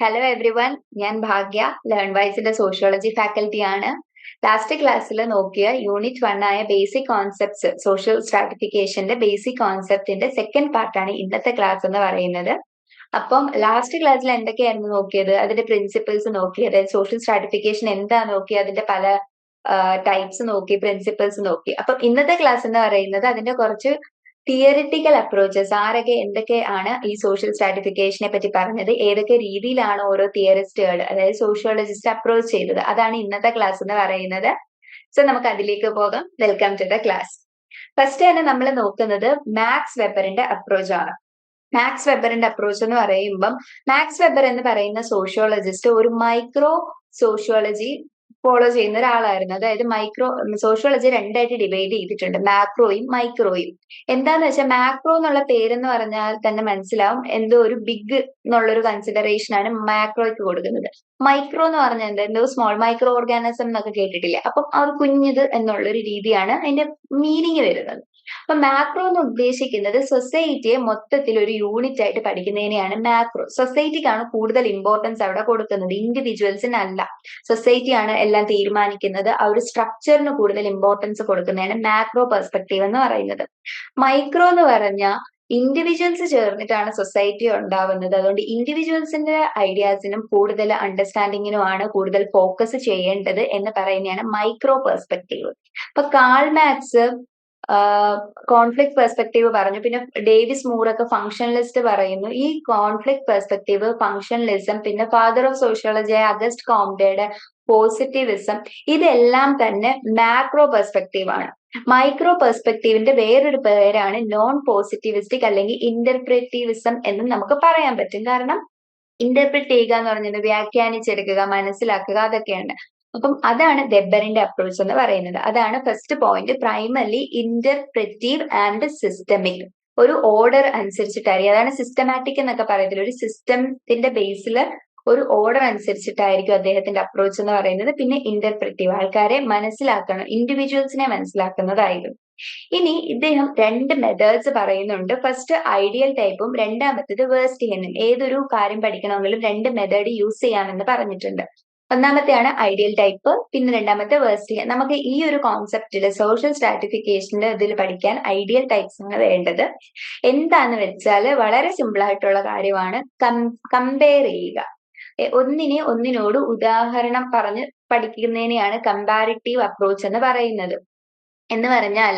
Hello every one ഞാൻ Bhagya learn വൈസിന്റെ sociology faculty ആണ്. ലാസ്റ്റ് ക്ലാസ്സിൽ നോക്കിയ യൂണിറ്റ് വൺ ആയ ബേസിക് കോൺസെപ്റ്റ്സ് സോഷ്യൽ സ്ട്രാറ്റിഫിക്കേഷന്റെ ബേസിക് കോൺസെപ്റ്റിന്റെ സെക്കൻഡ് പാർട്ടാണ് ഇന്നത്തെ ക്ലാസ് എന്ന് പറയുന്നത്. അപ്പം ലാസ്റ്റ് ക്ലാസ്സിൽ എന്തൊക്കെയായിരുന്നു നോക്കിയത്? അതിന്റെ പ്രിൻസിപ്പിൾസ് നോക്കിയത് സോഷ്യൽ സ്ട്രാറ്റിഫിക്കേഷൻ എന്താ നോക്കിയത്? അതിന്റെ പല ടൈപ്സ് നോക്കി പ്രിൻസിപ്പിൾസ് നോക്കി. അപ്പം ഇന്നത്തെ ക്ലാസ് എന്ന് പറയുന്നത് അതിന്റെ കുറച്ച് തിയറിറ്റിക്കൽ അപ്രോച്ചസ് ആരൊക്കെ എന്തൊക്കെ ആണ് ഈ സോഷ്യൽ സ്ട്രാറ്റിഫിക്കേഷനെ പറ്റി പറഞ്ഞത് ഏതൊക്കെ രീതിയിലാണ് ഓരോ തിയറിസ്റ്റുകൾ അതായത് സോഷ്യോളജിസ്റ്റ് അപ്രോച്ച് ചെയ്തത്. അതാണ് ഇന്നത്തെ ക്ലാസ് എന്ന് പറയുന്നത്. സോ നമുക്ക് അതിലേക്ക് പോകാം. Welcome to the class first തന്നെ നമ്മൾ നോക്കുന്നത് മാക്സ് വെബറിന്റെ അപ്രോച്ച് ആണ്. മാക്സ് വെബറിന്റെ അപ്രോച്ച് എന്ന് പറയുമ്പം മാക്സ് വെബർ എന്ന് പറയുന്ന സോഷ്യോളജിസ്റ്റ് ഒരു മൈക്രോ സോഷ്യോളജി ഫോളോ ചെയ്യുന്ന ഒരാളായിരുന്നു. അതായത് മൈക്രോ സോഷ്യോളജി രണ്ടായിട്ട് ഡിവൈഡ് ചെയ്തിട്ടുണ്ട്. മാക്രോയും മൈക്രോയും എന്താന്ന് വെച്ചാൽ മാക്രോ എന്നുള്ള പേരെന്ന് പറഞ്ഞാൽ തന്നെ മനസ്സിലാവും. എന്തോ ഒരു ബിഗ് എന്നുള്ളൊരു കൺസിഡറേഷൻ ആണ് മാക്രോയ്ക്ക് കൊടുക്കുന്നത്. മൈക്രോ എന്ന് പറഞ്ഞാൽ എന്താ? സ്മോൾ മൈക്രോ ഓർഗാനിസം എന്നൊക്കെ കേട്ടിട്ടില്ലേ? അപ്പം അത് കുഞ്ഞത് എന്നുള്ളൊരു രീതിയാണ് അതിന്റെ മീനിങ് വരുന്നത്. അപ്പൊ മാക്രോ എന്ന് ഉദ്ദേശിക്കുന്നത് സൊസൈറ്റിയെ മൊത്തത്തിൽ ഒരു യൂണിറ്റ് ആയിട്ട് പഠിക്കുന്നതിനെയാണ് മാക്രോ സൊസൈറ്റിക്കാണ് കൂടുതൽ ഇമ്പോർട്ടൻസ് അവിടെ കൊടുക്കുന്നത്. ഇൻഡിവിജ്വൽസിനല്ല സൊസൈറ്റിയാണ് എല്ലാം തീരുമാനിക്കുന്നത്. ആ ഒരു സ്ട്രക്ചറിന് കൂടുതൽ ഇമ്പോർട്ടൻസ് കൊടുക്കുന്നതാണ് മാക്രോ പെർസ്പെക്റ്റീവ് എന്ന് പറയുന്നത്. മൈക്രോ എന്ന് പറഞ്ഞാൽ ഇൻഡിവിജ്വൽസ് ചേർന്നിട്ടാണ് സൊസൈറ്റി ഉണ്ടാവുന്നത്. അതുകൊണ്ട് ഇൻഡിവിജ്വൽസിന്റെ ഐഡിയാസിനും കൂടുതൽ അണ്ടർസ്റ്റാൻഡിങ്ങിനുമാണ് കൂടുതൽ ഫോക്കസ് ചെയ്യേണ്ടത് എന്ന് പറയുന്നതാണ് മൈക്രോ പെർസ്പെക്റ്റീവ് അപ്പൊ കാൾ മാക്സ് കോൺഫ്ലിക്ട് പെർസ്പെക്റ്റീവ് പറഞ്ഞു. പിന്നെ ഡേവിസ് മൂറൊക്കെ ഫംഗ്ഷനലിസ്റ്റ് പറയുന്നു. ഈ കോൺഫ്ലിക്ട് പെർസ്പെക്റ്റീവ് ഫംഗ്ഷനലിസം പിന്നെ ഫാദർ ഓഫ് സോഷ്യോളജി അഗസ്റ്റ് കോംഡയുടെ പോസിറ്റീവിസം ഇതെല്ലാം തന്നെ മാക്രോ പെർസ്പെക്റ്റീവ് ആണ്. മൈക്രോ പെർസ്പെക്റ്റീവിന്റെ വേറൊരു പേരാണ് നോൺ പോസിറ്റീവിസ്റ്റിക് അല്ലെങ്കിൽ ഇന്റർപ്രേറ്റീവിസം എന്ന് നമുക്ക് പറയാൻ പറ്റും. കാരണം ഇന്റർപ്രറ്റ് ചെയ്യുക എന്ന് പറഞ്ഞത് വ്യാഖ്യാനിച്ചെടുക്കുക മനസ്സിലാക്കുക അതൊക്കെയാണ്. അപ്പം അതാണ് ദെബറിന്റെ അപ്രോച്ച് എന്ന് പറയുന്നത്. അതാണ് first point primarily interpretive and systemic ഒരു ഓർഡർ അനുസരിച്ചിട്ടായിരിക്കും അതാണ് സിസ്റ്റമാറ്റിക് എന്നൊക്കെ പറയത്തില്ല? ഒരു സിസ്റ്റത്തിന്റെ ബേസിൽ ഒരു ഓർഡർ അനുസരിച്ചിട്ടായിരിക്കും അദ്ദേഹത്തിന്റെ അപ്രോച്ച് എന്ന് പറയുന്നത്. പിന്നെ ഇന്റർപ്രറ്റീവ് ആൾക്കാരെ മനസ്സിലാക്കണം. ഇൻഡിവിജ്വൽസിനെ മനസ്സിലാക്കുന്നതായിരുന്നു. ഇനി ഇദ്ദേഹം രണ്ട് മെത്തേഡ്സ് പറയുന്നുണ്ട്. ഫസ്റ്റ് ഐഡിയൽ ടൈപ്പും രണ്ടാമത്തേത് വേസ്റ്റ് ചെയ്യുന്നു ഏതൊരു കാര്യം പഠിക്കണമെങ്കിലും രണ്ട് മെത്തേഡ് യൂസ് ചെയ്യാമെന്ന് പറഞ്ഞിട്ടുണ്ട്. ഒന്നാമത്തെയാണ് ഐഡിയൽ ടൈപ്പ് പിന്നെ രണ്ടാമത്തെ വേസ്റ്റ് നമുക്ക് ഈ ഒരു കോൺസെപ്റ്റിൽ സോഷ്യൽ സ്ട്രാറ്റിഫിക്കേഷന്റെ ഇതിൽ പഠിക്കാൻ ഐഡിയൽ ടൈപ്സ് ആണ് വേണ്ടത്. എന്താന്ന് വെച്ചാൽ വളരെ സിമ്പിൾ ആയിട്ടുള്ള കാര്യമാണ് കമ്പയർ ചെയ്യുക. ഒന്നിനെ ഒന്നിനോട് ഉദാഹരണം പറഞ്ഞ് പഠിക്കുന്നതിനെയാണ് കമ്പാരിറ്റീവ് അപ്രോച്ച് എന്ന് പറയുന്നത്. എന്ന് പറഞ്ഞാൽ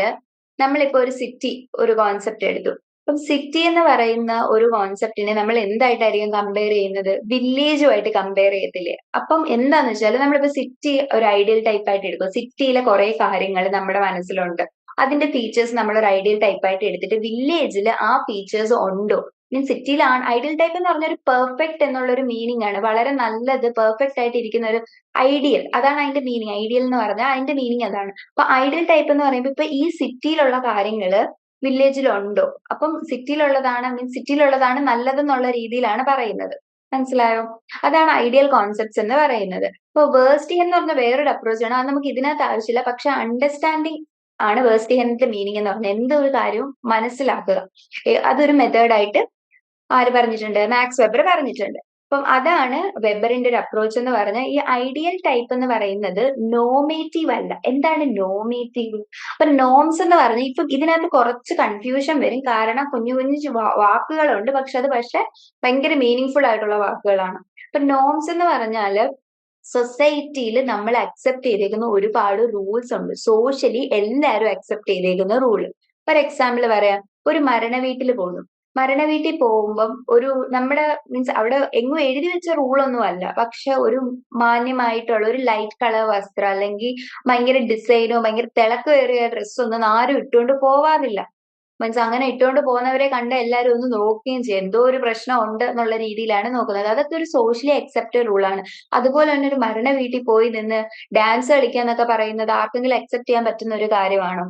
നമ്മളിപ്പോ ഒരു സിറ്റി ഒരു കോൺസെപ്റ്റ് എടുത്തു. അപ്പം സിറ്റി എന്ന് പറയുന്ന ഒരു കോൺസെപ്റ്റിനെ നമ്മൾ എന്തായിട്ടായിരിക്കും കമ്പയർ ചെയ്യുന്നത്? വില്ലേജുമായിട്ട് കമ്പയർ ചെയ്യത്തില്ലേ? അപ്പം എന്താന്ന് വെച്ചാൽ നമ്മളിപ്പോ സിറ്റി ഒരു ഐഡിയൽ ടൈപ്പ് ആയിട്ട് എടുക്കും. സിറ്റിയിലെ കുറെ കാര്യങ്ങൾ നമ്മുടെ മനസ്സിലുണ്ട്. അതിന്റെ ഫീച്ചേഴ്സ് നമ്മൾ ഒരു ഐഡിയൽ ടൈപ്പ് ആയിട്ട് എടുത്തിട്ട് വില്ലേജിൽ ആ ഫീച്ചേഴ്സ് ഉണ്ടോ? മീൻ സിറ്റിയിലാണ് ഐഡിയൽ ടൈപ്പ് എന്ന് പറഞ്ഞ ഒരു പെർഫെക്റ്റ് എന്നുള്ള ഒരു മീനിങ് ആണ്. വളരെ നല്ലത് പെർഫെക്റ്റ് ആയിട്ട് ഇരിക്കുന്ന ഒരു ഐഡിയൽ അതാണ് അതിന്റെ മീനിങ് ഐഡിയൽ എന്ന് പറഞ്ഞാൽ അതിന്റെ മീനിങ് അതാണ്. അപ്പൊ ഐഡിയൽ ടൈപ്പ് എന്ന് പറയുമ്പോൾ ഇപ്പൊ ഈ സിറ്റിയിലുള്ള കാര്യങ്ങൾ വില്ലേജിലുണ്ടോ അപ്പം സിറ്റിയിലുള്ളതാണ് മീൻസ് സിറ്റിയിലുള്ളതാണ് നല്ലതെന്നുള്ള രീതിയിലാണ് പറയുന്നത്. മനസ്സിലായോ? അതാണ് ഐഡിയൽ കോൺസെപ്റ്റ്സ് എന്ന് പറയുന്നത്. ഇപ്പൊ വേഴ്സ്റ്റി എന്ന് പറഞ്ഞ വേറൊരു അപ്രോച്ച് ആണ്. അത് നമുക്ക് ഇതിനകത്ത് ആവശ്യമില്ല. പക്ഷെ അണ്ടർസ്റ്റാൻഡിങ് ആണ് വേഴ്സ്റ്റിഹന്റെ മീനിങ് എന്ന് പറഞ്ഞാൽ എന്തൊരു കാര്യവും മനസ്സിലാക്കുക. അതൊരു മെത്തേഡായിട്ട് ആര് പറഞ്ഞിട്ടുണ്ട്? മാക്സ് വെബർ പറഞ്ഞിട്ടുണ്ട്. അപ്പം അതാണ് വെബറിന്റെ ഒരു അപ്രോച്ച് എന്ന് പറഞ്ഞാൽ ഈ ഐഡിയൽ ടൈപ്പ് എന്ന് പറയുന്നത് നോമേറ്റീവ് അല്ല. എന്താണ് നോമേറ്റീവ് അപ്പൊ നോംസ് എന്ന് പറഞ്ഞാൽ ഇപ്പൊ ഇതിനകത്ത് കുറച്ച് കൺഫ്യൂഷൻ വരും. കാരണം കുഞ്ഞു കുഞ്ഞു വാക്കുകളുണ്ട്. പക്ഷെ അത് പക്ഷെ ഭയങ്കര മീനിങ് ഫുൾ ആയിട്ടുള്ള വാക്കുകളാണ്. അപ്പൊ നോംസ് എന്ന് പറഞ്ഞാൽ സൊസൈറ്റിയിൽ നമ്മൾ അക്സെപ്റ്റ് ചെയ്തേക്കുന്ന ഒരുപാട് റൂൾസ് ഉണ്ട്. സോഷ്യലി എല്ലാവരും അക്സെപ്റ്റ് ചെയ്തേക്കുന്ന റൂൾ ഫോർ എക്സാമ്പിൾ പറയാം ഒരു മരണ വീട്ടിൽ പോകുന്നു. മരണ വീട്ടിൽ പോകുമ്പം ഒരു നമ്മുടെ മീൻസ് അവിടെ എങ്ങും എഴുതി വെച്ച റൂളൊന്നും അല്ല. പക്ഷെ ഒരു മാന്യമായിട്ടുള്ള ഒരു ലൈറ്റ് കളർ വസ്ത്രം അല്ലെങ്കിൽ ഭയങ്കര ഡിസൈനോ ഭയങ്കര തിളക്കേറിയ ഡ്രസ്സൊന്നും ആരും ഇട്ടുകൊണ്ട് പോവാറില്ല. മീൻസ് അങ്ങനെ ഇട്ടുകൊണ്ട് പോകുന്നവരെ കണ്ട എല്ലാവരും ഒന്ന് നോക്കുകയും ചെയ്യും. എന്തോ ഒരു പ്രശ്നം ഉണ്ട് എന്നുള്ള രീതിയിലാണ് നോക്കുന്നത്. അതൊക്കെ ഒരു സോഷ്യലി അക്സെപ്റ്റഡ് റൂളാണ് അതുപോലെ തന്നെ ഒരു മരണ വീട്ടിൽ പോയി നിന്ന് ഡാൻസ് കളിക്കുക എന്നൊക്കെ പറയുന്നത് ആർക്കെങ്കിലും അക്സെപ്റ്റ് ചെയ്യാൻ പറ്റുന്ന ഒരു കാര്യമാണോ?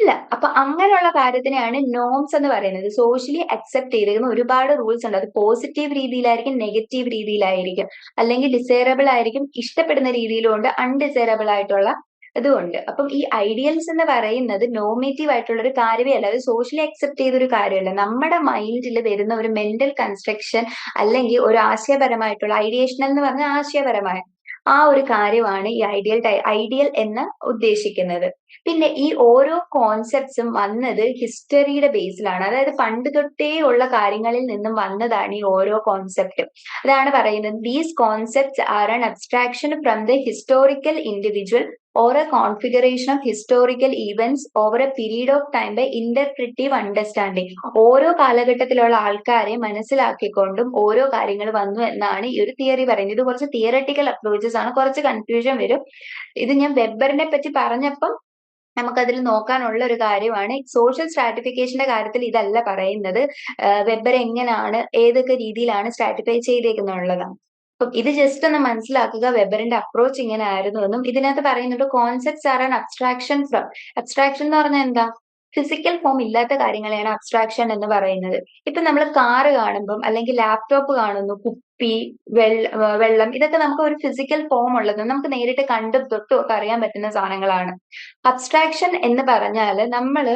ഇല്ല. അപ്പൊ അങ്ങനെയുള്ള കാര്യത്തിനെയാണ് നോംസ് എന്ന് പറയുന്നത്. സോഷ്യലി അക്സെപ്റ്റ് ചെയ്തിരിക്കുന്ന ഒരുപാട് റൂൾസ് ഉണ്ട്. അത് പോസിറ്റീവ് രീതിയിലായിരിക്കും നെഗറ്റീവ് രീതിയിലായിരിക്കും. അല്ലെങ്കിൽ ഡിസൈറബിൾ ആയിരിക്കും ഇഷ്ടപ്പെടുന്ന രീതിയിലും ഉണ്ട് അൺഡിസൈറബിൾ ആയിട്ടുള്ള ഇതുകൊണ്ട് അപ്പം ഈ ഐഡിയൽസ് എന്ന് പറയുന്നത് നോമേറ്റീവ് ആയിട്ടുള്ള ഒരു കാര്യമേ അല്ല. അത് സോഷ്യലി അക്സെപ്റ്റ് ചെയ്ത ഒരു കാര്യമല്ല. നമ്മുടെ മൈൻഡിൽ വരുന്ന ഒരു മെന്റൽ കൺസ്ട്രക്ഷൻ അല്ലെങ്കിൽ ഒരു ആശയപരമായിട്ടുള്ള ഐഡിയേഷൻ എന്ന് പറഞ്ഞാൽ ആശയപരമായ ആ ഒരു കാര്യമാണ് ഈ ഐഡിയൽ ഐഡിയൽ എന്ന് ഉദ്ദേശിക്കുന്നത്. പിന്നെ ഈ ഓരോ കോൺസെപ്റ്റ്സും വന്നത് ഹിസ്റ്ററിയുടെ ബേസിലാണ് അതായത് പണ്ട് തൊട്ടേ ഉള്ള കാര്യങ്ങളിൽ നിന്നും വന്നതാണ് ഈ ഓരോ കോൺസെപ്റ്റും അതാണ് പറയുന്നത്. These concepts are an abstraction from the historical individual or a configuration of historical events over a period of time by interpretive understanding ഓരോ കാലഘട്ടത്തിലുള്ള ആൾക്കാരെ മനസ്സിലാക്കിക്കൊണ്ടും ഓരോ കാര്യങ്ങൾ വന്നു എന്നാണ് ഈ ഒരു തിയറി പറയുന്നത്. ഇത് കുറച്ച് തിയറട്ടിക്കൽ അപ്രോച്ചസ് ആണ്. കുറച്ച് കൺഫ്യൂഷൻ വരും. ഇത് ഞാൻ വെബറിനെ പറ്റി പറഞ്ഞപ്പം നമുക്കതിൽ നോക്കാനുള്ള ഒരു കാര്യമാണ് സോഷ്യൽ സ്ട്രാറ്റിഫിക്കേഷന്റെ കാര്യത്തിൽ ഇതല്ല പറയുന്നത്. വെബർ എങ്ങനെയാണ് ഏതൊക്കെ രീതിയിലാണ് സ്ട്രാറ്റിഫൈ ചെയ്തേക്കുന്നുള്ളതാണ് അപ്പം ഇത് ജസ്റ്റ് ഒന്ന് മനസ്സിലാക്കുക വെബറിന്റെ അപ്രോച്ച് ഇങ്ങനെ ആയിരുന്നു എന്നും. ഇതിനകത്ത് പറയുന്നുണ്ട് concepts are an abstraction from abstraction എന്ന് പറഞ്ഞാൽ എന്താ? ഫിസിക്കൽ ഫോം ഇല്ലാത്ത കാര്യങ്ങളെയാണ് അബ്സ്ട്രാക്ഷൻ എന്ന് പറയുന്നത്. ഇപ്പൊ നമ്മൾ കാറ് കാണുമ്പം അല്ലെങ്കിൽ ലാപ്ടോപ്പ് കാണുന്നു കുപ്പി വെള്ള ഇതൊക്കെ നമുക്ക് ഒരു ഫിസിക്കൽ ഫോം ഉള്ളത് നമുക്ക് നേരിട്ട് കണ്ടും തൊട്ടും ഒക്കെ അറിയാൻ പറ്റുന്ന സാധനങ്ങളാണ്. അബ്സ്ട്രാക്ഷൻ എന്ന് പറഞ്ഞാൽ നമ്മൾ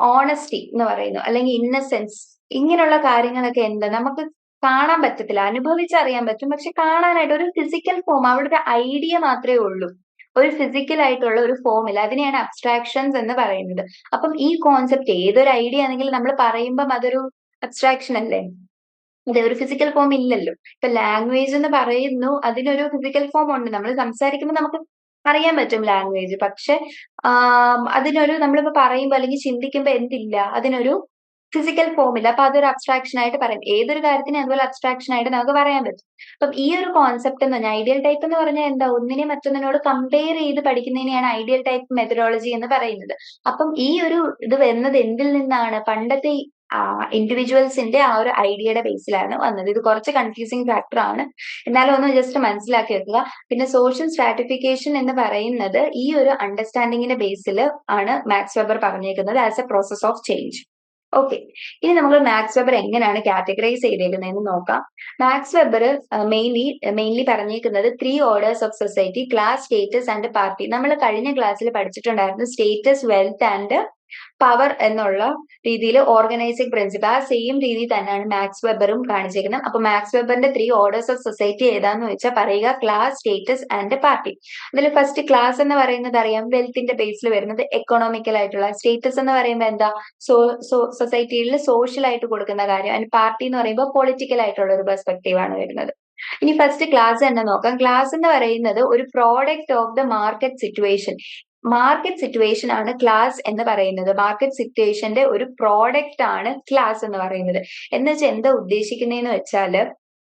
ഓണസ്റ്റി എന്ന് പറയുന്നു അല്ലെങ്കിൽ ഇന്നസെൻസ് ഇങ്ങനെയുള്ള കാര്യങ്ങളൊക്കെ എന്താ നമുക്ക് കാണാൻ പറ്റത്തില്ല അനുഭവിച്ചറിയാൻ പറ്റും പക്ഷെ കാണാനായിട്ട് ഒരു ഫിസിക്കൽ ഫോം അവിടെ ഒരു ഐഡിയ മാത്രമേ ഉള്ളൂ. ഒരു ഫിസിക്കൽ ആയിട്ടുള്ള ഒരു ഫോമിൽ അതിനെയാണ് അബ്സ്ട്രാക്ഷൻസ് എന്ന് പറയുന്നത്. അപ്പം ഈ കോൺസെപ്റ്റ് ഏതൊരു ഐഡിയ ആണെങ്കിലും നമ്മൾ പറയുമ്പം അതൊരു അബ്സ്ട്രാക്ഷൻ അല്ലേ? അതെ ഒരു ഫിസിക്കൽ ഫോം ഇല്ലല്ലോ. ഇപ്പൊ ലാംഗ്വേജ് എന്ന് പറയുന്നു അതിനൊരു ഫിസിക്കൽ ഫോം ഉണ്ട്. നമ്മൾ സംസാരിക്കുമ്പോൾ നമുക്ക് അറിയാൻ പറ്റും ലാംഗ്വേജ് പക്ഷെ അതിനൊരു നമ്മളിപ്പോ പറയുമ്പോ അല്ലെങ്കിൽ ചിന്തിക്കുമ്പോ എന്തില്ല? അതിനൊരു ഫിസിക്കൽ ഫോമില്ല അപ്പൊ അതൊരു അബ്സ്ട്രാക്ഷൻ ആയിട്ട് പറയും. ഏതൊരു കാര്യത്തിനും അതുപോലെ അബ്സ്ട്രാക്ഷൻ ആയിട്ട് നമുക്ക് പറയാൻ പറ്റും. അപ്പം ഈ ഒരു കോൺസെപ്റ്റ് എന്ന് പറഞ്ഞാൽ ഐഡിയൽ ടൈപ്പ് എന്ന് പറഞ്ഞാൽ എന്താ? ഒന്നിനെ മറ്റൊന്നിനോട് കമ്പയർ ചെയ്ത് പഠിക്കുന്നതിനെയാണ് ഐഡിയൽ ടൈപ്പ് മെത്തഡോളജി എന്ന് പറയുന്നത്. അപ്പം ഈ ഒരു ഇത് വരുന്നത് എന്തിൽ നിന്നാണ്? പണ്ടത്തെ ഇൻഡിവിജ്വൽസിന്റെ ആ ഒരു ഐഡിയയുടെ ബേസിലാണ് വന്നത്. ഇത് കുറച്ച് കൺഫ്യൂസിങ് ഫാക്ടർ ആണ്. എന്നാലും ഒന്ന് ജസ്റ്റ് മനസ്സിലാക്കി വെക്കുക. പിന്നെ സോഷ്യൽ സ്ട്രാറ്റിഫിക്കേഷൻ എന്ന് പറയുന്നത് ഈ ഒരു അണ്ടർസ്റ്റാൻഡിങ്ങിന്റെ ബേസിൽ ആണ് മാക്സ് വെബർ പറഞ്ഞേക്കുന്നത് as a process of change okay ഇനി നമ്മൾ മാക്സ് വെബർ എങ്ങനെയാണ് കാറ്റഗറൈസ് ചെയ്തേക്കുന്നതെന്ന് നോക്കാം. മാക്സ് വെബർ മെയിൻലി മെയിൻലി പറഞ്ഞേക്കുന്നത് three orders of society class status and party നമ്മൾ കഴിഞ്ഞ ക്ലാസ്സിൽ പഠിച്ചിട്ടുണ്ടായിരുന്നു സ്റ്റേറ്റസ് വെൽത്ത് ആൻഡ് പവർ എന്നുള്ള രീതിയിൽ ഓർഗനൈസിംഗ് പ്രിൻസിപ്പിൾ ആ സെയിം രീതി തന്നെയാണ് മാക്സ് വെബറും കാണിച്ചിരിക്കുന്നത് അപ്പൊ മാക്സ് വെബറിന്റെ ത്രീ ഓർഡേഴ്സ് ഓഫ് സൊസൈറ്റി ഏതാന്ന് വെച്ചാൽ പറയുക ക്ലാസ് സ്റ്റേറ്റസ് ആൻഡ് പാർട്ടി അതിൽ ഫസ്റ്റ് ക്ലാസ് എന്ന് പറയുന്നത് അറിയാം വെൽത്തിന്റെ ബേസിൽ വരുന്നത് എക്കണോമിക്കൽ ആയിട്ടുള്ള. സ്റ്റേറ്റസ് എന്ന് പറയുമ്പോൾ എന്താ? സോ സൊസൈറ്റിയിൽ സോഷ്യൽ ആയിട്ട് കൊടുക്കുന്ന കാര്യം. ആൻഡ് പാർട്ടി എന്ന് പറയുമ്പോൾ പൊളിറ്റിക്കൽ ആയിട്ടുള്ള ഒരു പെർസ്പെക്റ്റീവ് ആണ് വരുന്നത്. ഇനി ഫസ്റ്റ് ക്ലാസ് തന്നെ നോക്കാം. ക്ലാസ് എന്ന് പറയുന്നത് ഒരു product of the market situation market situation ആണ് ക്ലാസ് എന്ന് പറയുന്നത്. മാർക്കറ്റ് സിറ്റുവേഷന്റെ ഒരു പ്രോഡക്റ്റ് ആണ് ക്ലാസ് എന്ന് പറയുന്നത്. എന്ന് വെച്ചാൽ എന്താ ഉദ്ദേശിക്കുന്നതെന്ന് വെച്ചാൽ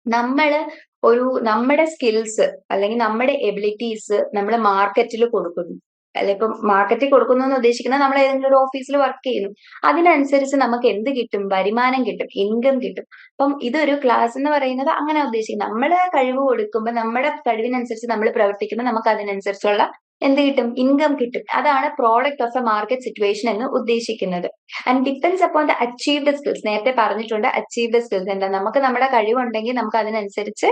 നമ്മൾ ഒരു നമ്മുടെ സ്കിൽസ് അല്ലെങ്കിൽ നമ്മുടെ എബിലിറ്റീസ് നമ്മൾ മാർക്കറ്റിൽ കൊടുക്കുന്നു. അല്ലെ ഇപ്പം മാർക്കറ്റിൽ കൊടുക്കുന്നു എന്ന് ഉദ്ദേശിക്കുന്നത് നമ്മൾ ഏതെങ്കിലും ഒരു ഓഫീസിൽ വർക്ക് ചെയ്യുന്നു. അതിനനുസരിച്ച് നമുക്ക് എന്ത് കിട്ടും? വരുമാനം കിട്ടും. ഇൻകം കിട്ടും. അപ്പം ഇതൊരു ക്ലാസ് എന്ന് പറയുന്നത് അങ്ങനെ ഉദ്ദേശിക്കുന്നത് നമ്മൾ കഴിവ് കൊടുക്കുമ്പോൾ നമ്മുടെ കഴിവിനനുസരിച്ച് നമ്മൾ പ്രവർത്തിക്കുമ്പോൾ നമുക്ക് അതിനനുസരിച്ചുള്ള എന്ത് കിട്ടും? ഇൻകം കിട്ടും. അതാണ് product of a market situation എന്ന് ഉദ്ദേശിക്കുന്നത്. And depends upon the achieved skills നേരത്തെ പറഞ്ഞിട്ടുണ്ട് അച്ചീവ്ഡ് സ്കിൽസ് എന്താ? നമുക്ക് നമ്മുടെ കഴിവുണ്ടെങ്കിൽ നമുക്ക് അതിനനുസരിച്ച്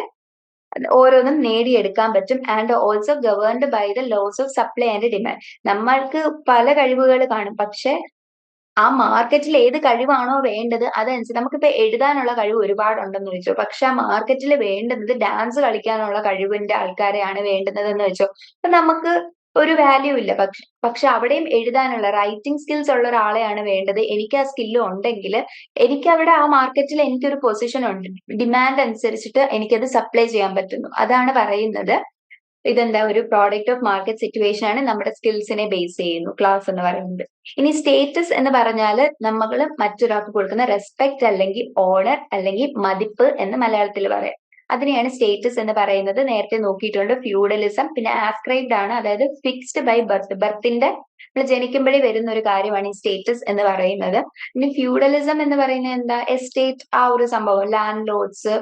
ഓരോന്നും നേടിയെടുക്കാൻ പറ്റും. And also governed by the laws of supply and demand നമ്മൾക്ക് പല കഴിവുകൾ കാണും. പക്ഷെ ആ മാർക്കറ്റിൽ ഏത് കഴിവാണോ വേണ്ടത് അതനുസരിച്ച് നമുക്കിപ്പോ എഴുതാനുള്ള കഴിവ് ഒരുപാടുണ്ടെന്ന് വെച്ചോ പക്ഷെ ആ മാർക്കറ്റിൽ വേണ്ടുന്നത് ഡാൻസ് കളിക്കാനുള്ള കഴിവിന്റെ ആൾക്കാരെയാണ് വേണ്ടുന്നത് എന്ന് വെച്ചോ അപ്പൊ നമുക്ക് ഒരു വാല്യൂ ഇല്ല. പക്ഷെ പക്ഷെ അവിടെയും എഴുതാനുള്ള റൈറ്റിംഗ് സ്കിൽസ് ഉള്ള ഒരാളെയാണ് വേണ്ടത്. എനിക്ക് ആ സ്കില്ല് ഉണ്ടെങ്കിൽ എനിക്ക് അവിടെ ആ മാർക്കറ്റിൽ എനിക്കൊരു പൊസിഷൻ ഉണ്ട്. ഡിമാൻഡ് അനുസരിച്ചിട്ട് എനിക്കത് സപ്ലൈ ചെയ്യാൻ പറ്റുന്നു. അതാണ് പറയുന്നത്. ഇതെന്താ? ഒരു പ്രോഡക്റ്റ് ഓഫ് മാർക്കറ്റ് സിറ്റുവേഷൻ ആണ് നമ്മുടെ സ്കിൽസിനെ ബേസ് ചെയ്യുന്നു. ക്ലാസ് എന്ന് പറയുന്നത്. ഇനി സ്റ്റേറ്റസ് എന്ന് പറഞ്ഞാൽ നമ്മൾ മറ്റൊരാൾക്ക് കൊടുക്കുന്ന റെസ്പെക്ട് അല്ലെങ്കിൽ ഓണർ അല്ലെങ്കിൽ മതിപ്പ് എന്ന് മലയാളത്തിൽ പറയാം. അതിനെയാണ് സ്റ്റേറ്റസ് എന്ന് പറയുന്നത്. നേരത്തെ നോക്കിയിട്ടുണ്ട് ഫ്യൂഡലിസം പിന്നെ ആസ്ക്രൈബ്ഡ് ആണ് അതായത് ഫിക്സ്ഡ് ബൈ ബർത്ത് ബർത്തിന്റെ നമ്മൾ ജനിക്കുമ്പോഴേ വരുന്ന ഒരു കാര്യമാണ് ഈ സ്റ്റേറ്റസ് എന്ന് പറയുന്നത്. പിന്നെ ഫ്യൂഡലിസം എന്ന് പറയുന്നത് എന്താ? എസ്റ്റേറ്റ് ആ ഒരു സംഭവം. ലാൻഡ് ലോഡ്സ്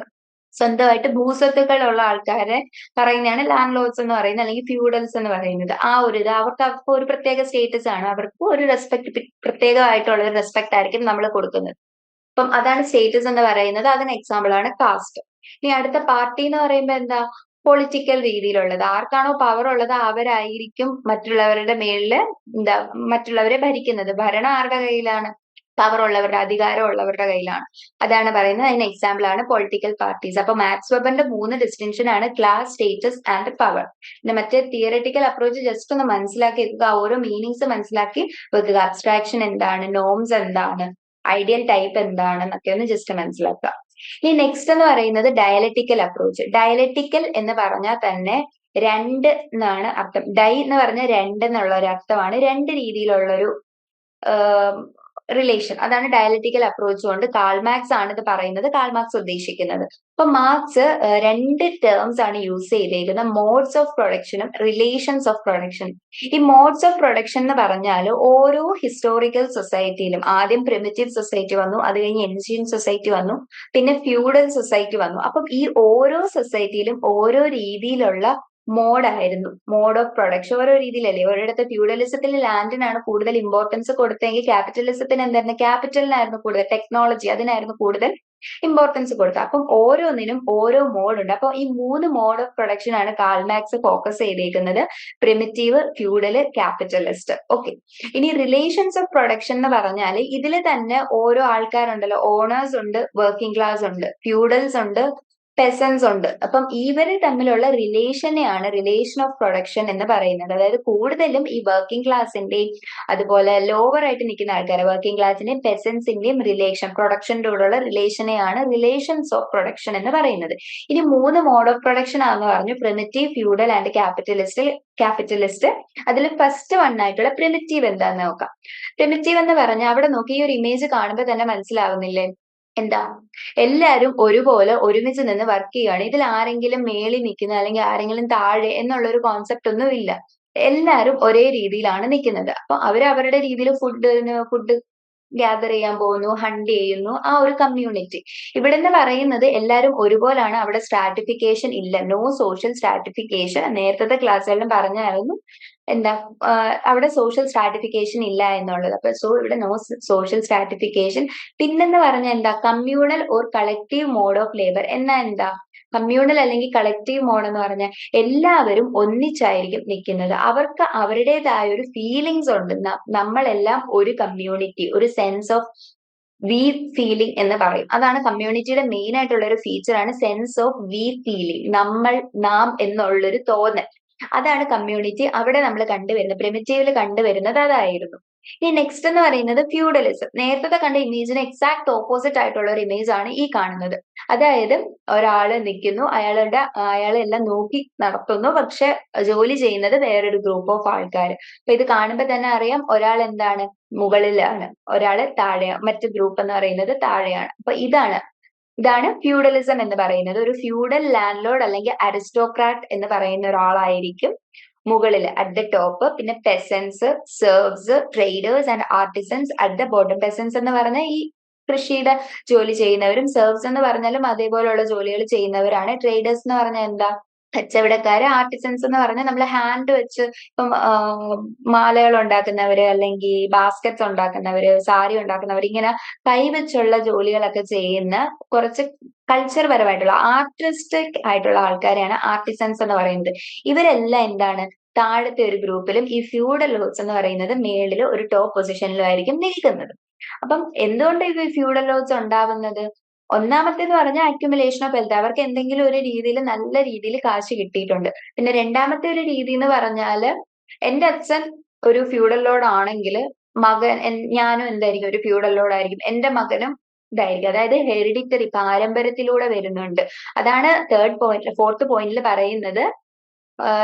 സ്വന്തമായിട്ട് ഭൂസ്വത്തുക്കളുള്ള ആൾക്കാരെ പറയുന്നതാണ് ലാൻഡ് ലോഡ്സ് എന്ന് പറയുന്നത് അല്ലെങ്കിൽ ഫ്യൂഡൽസ് എന്ന് പറയുന്നത്. ആ ഒരു ഇത് അവർക്ക് അവർക്ക് ഒരു പ്രത്യേക സ്റ്റേറ്റസ് ആണ്. അവർക്ക് ഒരു റെസ്പെക്ട് പ്രത്യേകമായിട്ടുള്ള ഒരു റെസ്പെക്ട് ആയിരിക്കും നമ്മൾ കൊടുക്കുന്നത്. അപ്പം അതാണ് സ്റ്റേറ്റസ് എന്ന് പറയുന്നത്. അതിന് എക്സാമ്പിൾ ആണ് കാസ്റ്റ് ഇനി അടുത്ത പാർട്ടി എന്ന് പറയുമ്പോൾ എന്താ? പൊളിറ്റിക്കൽ രീതിയിലുള്ളത്. ആർക്കാണോ പവർ ഉള്ളത് അവരായിരിക്കും മറ്റുള്ളവരുടെ മേളിൽ എന്താ മറ്റുള്ളവരെ ഭരിക്കുന്നത്. ഭരണം ആരുടെ കയ്യിലാണ്? പവർ ഉള്ളവരുടെ അധികാരം ഉള്ളവരുടെ കയ്യിലാണ്. അതാണ് പറയുന്നത്. അതിന് എക്സാമ്പിൾ ആണ് പൊളിറ്റിക്കൽ പാർട്ടീസ് അപ്പൊ മാത്സ് വെബറിന്റെ മൂന്ന് ഡിസ്റ്റിങ്ഷൻ ആണ് ക്ലാസ് സ്റ്റേറ്റസ് ആൻഡ് പവർ പിന്നെ മറ്റേ തിയററ്റിക്കൽ അപ്രോച്ച് ജസ്റ്റ് ഒന്ന് മനസ്സിലാക്കി വെക്കുക ഓരോ മീനിങ്സ് മനസ്സിലാക്കി വെക്കുക. അബ്സ്ട്രാക്ഷൻ എന്താണ്? നോംസ് എന്താണ്? ഐഡിയൽ ടൈപ്പ് എന്താണ്? എന്നൊക്കെ ഒന്ന് ജസ്റ്റ് മനസ്സിലാക്കുക. ഇനി നെക്സ്റ്റ് എന്ന് പറയുന്നത് ഡയലറ്റിക്കൽ അപ്രോച്ച് ഡയലറ്റിക്കൽ എന്ന് പറഞ്ഞാൽ തന്നെ രണ്ട് എന്നാണ് അർത്ഥം. ഡൈ എന്ന് പറഞ്ഞാൽ രണ്ട് എന്നുള്ള ഒരു അർത്ഥമാണ്. രണ്ട് രീതിയിലുള്ള ഒരു റിലേഷൻ അതാണ് ഡയലറ്റിക്കൽ അപ്രോച്ച് കൊണ്ട് കാൾമാക്സ് ആണ് ഇത് പറയുന്നത് കാൾമാക്സ് ഉദ്ദേശിക്കുന്നത്. അപ്പൊ മാർക്സ് രണ്ട് ടേംസ് ആണ് യൂസ് ചെയ്തേക്കുന്നത്. മോഡ്സ് ഓഫ് പ്രൊഡക്ഷനും റിലേഷൻസ് ഓഫ് പ്രൊഡക്ഷൻ ഈ മോഡ്സ് ഓഫ് പ്രൊഡക്ഷൻ എന്ന് പറഞ്ഞാൽ ഓരോ ഹിസ്റ്റോറിക്കൽ സൊസൈറ്റിയിലും ആദ്യം പ്രിമിറ്റീവ് സൊസൈറ്റി വന്നു അത് കഴിഞ്ഞ് എൻഷ്യൻ സൊസൈറ്റി വന്നു പിന്നെ ഫ്യൂഡൽ സൊസൈറ്റി വന്നു. അപ്പം ഈ ഓരോ സൊസൈറ്റിയിലും ഓരോ രീതിയിലുള്ള മോഡായിരുന്നു മോഡ് ഓഫ് പ്രൊഡക്ഷൻ ഓരോ രീതിയിലല്ലേ? ഒരിടത്ത് ഫ്യൂഡലിസത്തിൽ ലാൻഡിനാണ് കൂടുതൽ ഇമ്പോർട്ടൻസ് കൊടുത്തെങ്കിൽ ക്യാപിറ്റലിസത്തിന് എന്തായിരുന്നു? ക്യാപിറ്റലിനായിരുന്നു കൂടുതൽ ടെക്നോളജി അതിനായിരുന്നു കൂടുതൽ ഇമ്പോർട്ടൻസ് കൊടുക്കുക അപ്പം ഓരോന്നിനും ഓരോ മോഡ് ഉണ്ട്. അപ്പൊ ഈ മൂന്ന് മോഡ് ഓഫ് പ്രൊഡക്ഷൻ ആണ് കാൾമാക്സ് ഫോക്കസ് ചെയ്തേക്കുന്നത്. പ്രിമിറ്റീവ് ഫ്യൂഡൽ ക്യാപിറ്റലിസ്റ്റ് ഓക്കെ ഇനി റിലേഷൻസ് ഓഫ് പ്രൊഡക്ഷൻ എന്ന് പറഞ്ഞാൽ ഇതിൽ തന്നെ ഓരോ ആൾക്കാരുണ്ടല്ലോ. ഓണേഴ്സ് ഉണ്ട് വർക്കിംഗ് ക്ലാസ് ഉണ്ട് ഫ്യൂഡൽസ് ഉണ്ട് പെസൻസ് ഉണ്ട്. അപ്പം ഇവർ തമ്മിലുള്ള റിലേഷനെയാണ് റിലേഷൻ ഓഫ് പ്രൊഡക്ഷൻ എന്ന് പറയുന്നത്. അതായത് കൂടുതലും ഈ വർക്കിംഗ് ക്ലാസിന്റെയും അതുപോലെ ലോവർ ആയിട്ട് നിൽക്കുന്ന ആൾക്കാർ വർക്കിംഗ് ക്ലാസിന്റെയും പെസൻസിന്റെയും റിലേഷൻ പ്രൊഡക്ഷന്റെ കൂടെയുള്ള റിലേഷനെയാണ് റിലേഷൻസ് ഓഫ് പ്രൊഡക്ഷൻ എന്ന് പറയുന്നത്. ഇനി മൂന്ന് മോഡ് ഓഫ് പ്രൊഡക്ഷൻ ആണെന്ന് പറഞ്ഞു. Primitive feudal and capitalist capitalist അതിൽ ഫസ്റ്റ് വൺ ആയിട്ടുള്ള പ്രിമിറ്റീവ് എന്താന്ന് നോക്കാം. പ്രിമിറ്റീവ് എന്ന് പറഞ്ഞാൽ അവിടെ നോക്കി ഈ ഒരു ഇമേജ് കാണുമ്പോൾ തന്നെ മനസ്സിലാവുന്നില്ലേ? എന്താ? എല്ലാവരും ഒരുപോലെ ഒരുമിച്ച് നിന്ന് വർക്ക് ചെയ്യുകയാണ്. ഇതിൽ ആരെങ്കിലും മേളിൽ നിൽക്കുന്ന അല്ലെങ്കിൽ ആരെങ്കിലും താഴെ എന്നുള്ള ഒരു കോൺസെപ്റ്റ് ഒന്നും ഇല്ല. എല്ലാവരും ഒരേ രീതിയിലാണ് നിൽക്കുന്നത്. അപ്പൊ അവർ അവരുടെ രീതിയിൽ ഫുഡ് ഫുഡ് ഗ്യാദർ ചെയ്യാൻ പോകുന്നു ഹണ്ട് ചെയ്യുന്നു ആ ഒരു കമ്മ്യൂണിറ്റി ഇവിടെ നിന്ന് പറയുന്നത് എല്ലാവരും ഒരുപോലാണ്. അവിടെ സ്ട്രാറ്റിഫിക്കേഷൻ ഇല്ല. നോ സോഷ്യൽ സ്ട്രാറ്റിഫിക്കേഷൻ നേരത്തെ ക്ലാസ്സുകളിലും പറഞ്ഞായിരുന്നു. എന്താ അവിടെ സോഷ്യൽ സ്ട്രാറ്റിഫിക്കേഷൻ ഇല്ല എന്നുള്ളത്. അപ്പൊ സോ ഇവിടെ നോ സോഷ്യൽ സ്ട്രാറ്റിഫിക്കേഷൻ പിന്നെന്ന് പറഞ്ഞാൽ എന്താ communal or collective mode of labour എന്നാ എന്താ? കമ്മ്യൂണൽ അല്ലെങ്കിൽ കളക്റ്റീവ് മോഡ് എന്ന് പറഞ്ഞാൽ എല്ലാവരും ഒന്നിച്ചായിരിക്കും നിൽക്കുന്നത് അവർക്ക് അവരുടേതായ ഒരു ഫീലിങ്സ് ഉണ്ട്. നമ്മളെല്ലാം ഒരു കമ്മ്യൂണിറ്റി ഒരു സെൻസ് ഓഫ് വി ഫീലിംഗ് എന്ന് പറയും. അതാണ് കമ്മ്യൂണിറ്റിയുടെ മെയിൻ ആയിട്ടുള്ള ഒരു ഫീച്ചർ ആണ് സെൻസ് ഓഫ് വി ഫീലിംഗ് നമ്മൾ നാം എന്നുള്ളൊരു തോന്നൽ. അതാണ് കമ്മ്യൂണിറ്റി അവിടെ നമ്മൾ കണ്ടുവരുന്നത് പ്രിമിറ്റീവിൽ കണ്ടുവരുന്നത് അതായിരുന്നു. ഇനി നെക്സ്റ്റ് എന്ന് പറയുന്നത് ഫ്യൂഡലിസം നേരത്തെ കണ്ട ഇമേജിന് എക്സാക്ട് ഓപ്പോസിറ്റ് ആയിട്ടുള്ള ഒരു ഇമേജ് ആണ് ഈ കാണുന്നത്. അതായത് ഒരാൾ നിൽക്കുന്നു അയാളുടെ അയാളെ എല്ലാം നോക്കി നടത്തുന്നു പക്ഷെ ജോലി ചെയ്യുന്നത് വേറൊരു ഗ്രൂപ്പ് ഓഫ് ആൾക്കാർ. അപ്പൊ ഇത് കാണുമ്പോൾ തന്നെ അറിയാം ഒരാൾ എന്താണ്? മുകളിലാണ്. ഒരാൾ താഴെയാണ്. മറ്റു ഗ്രൂപ്പ് എന്ന് പറയുന്നത് താഴെയാണ്. അപ്പൊ ഇതാണ് ഇതാണ് ഫ്യൂഡലിസം എന്ന് പറയുന്നത്. ഒരു ഫ്യൂഡൽ ലാൻഡ് ലോഡ് അല്ലെങ്കിൽ അരിസ്റ്റോക്രാറ്റ് എന്ന് പറയുന്ന ഒരാളായിരിക്കും മുകളിൽ അറ്റ് ദ ടോപ്പ് പിന്നെ peasants serfs traders and artisans at the bottom peasants എന്ന് പറഞ്ഞ ഈ കൃഷിയുടെ ജോലി ചെയ്യുന്നവരും സെർവ്സ് എന്ന് പറഞ്ഞാലും അതേപോലെയുള്ള ജോലികൾ ചെയ്യുന്നവരാണ്. ട്രേഡേഴ്സ് എന്ന് പറഞ്ഞാൽ എന്താ? കച്ചവടക്കാര് ആർട്ടിസൻസ് എന്ന് പറഞ്ഞാൽ നമ്മൾ ഹാൻഡ് വെച്ച് ഇപ്പം മാലകൾ ഉണ്ടാക്കുന്നവര് അല്ലെങ്കിൽ ബാസ്ക്കറ്റ്സ് ഉണ്ടാക്കുന്നവര് സാരി ഉണ്ടാക്കുന്നവര് ഇങ്ങനെ കൈവച്ചുള്ള ജോലികളൊക്കെ ചെയ്യുന്ന കുറച്ച് കൾച്ചർ പരമായിട്ടുള്ള ആർട്ടിസ്റ്റിക് ആയിട്ടുള്ള ആൾക്കാരെയാണ് ആർട്ടിസൻസ് എന്ന് പറയുന്നത്. ഇവരെല്ലാം എന്താണ്? താഴത്തെ ഒരു ഗ്രൂപ്പിലും ഈ ഫ്യൂഡൽ ലോസ് എന്ന് പറയുന്നത് മേളിൽ ഒരു ടോപ്പ് പൊസിഷനിലും ആയിരിക്കും നിൽക്കുന്നത്. അപ്പം എന്തുകൊണ്ട് ഇത് ഫ്യൂഡൽ ലോസ് ഉണ്ടാവുന്നത്? ഒന്നാമത്തേന്ന് പറഞ്ഞ അക്യുമുലേഷൻ ഓഫ് വെൽത്ത് അവർക്ക് എന്തെങ്കിലും ഒരു രീതിയിൽ നല്ല രീതിയിൽ കാശ് കിട്ടിയിട്ടുണ്ട്. പിന്നെ രണ്ടാമത്തെ ഒരു രീതി എന്ന് പറഞ്ഞാൽ എന്റെ അച്ഛൻ ഒരു ഫ്യൂഡൽ ലോഡ് ആണെങ്കിൽ മകൻ ഞാനും എന്തായിരിക്കും? ഒരു ഫ്യൂഡൽ ലോഡ് ആയിരിക്കും. എന്റെ മകനും ഇതായിരിക്കും. അതായത് ഹെറിഡിറ്ററി പാരമ്പര്യത്തിലൂടെ വരുന്നുണ്ട്. അതാണ് തേർഡ് പോയിന്റ് ഫോർത്ത് പോയിന്റിൽ പറയുന്നത്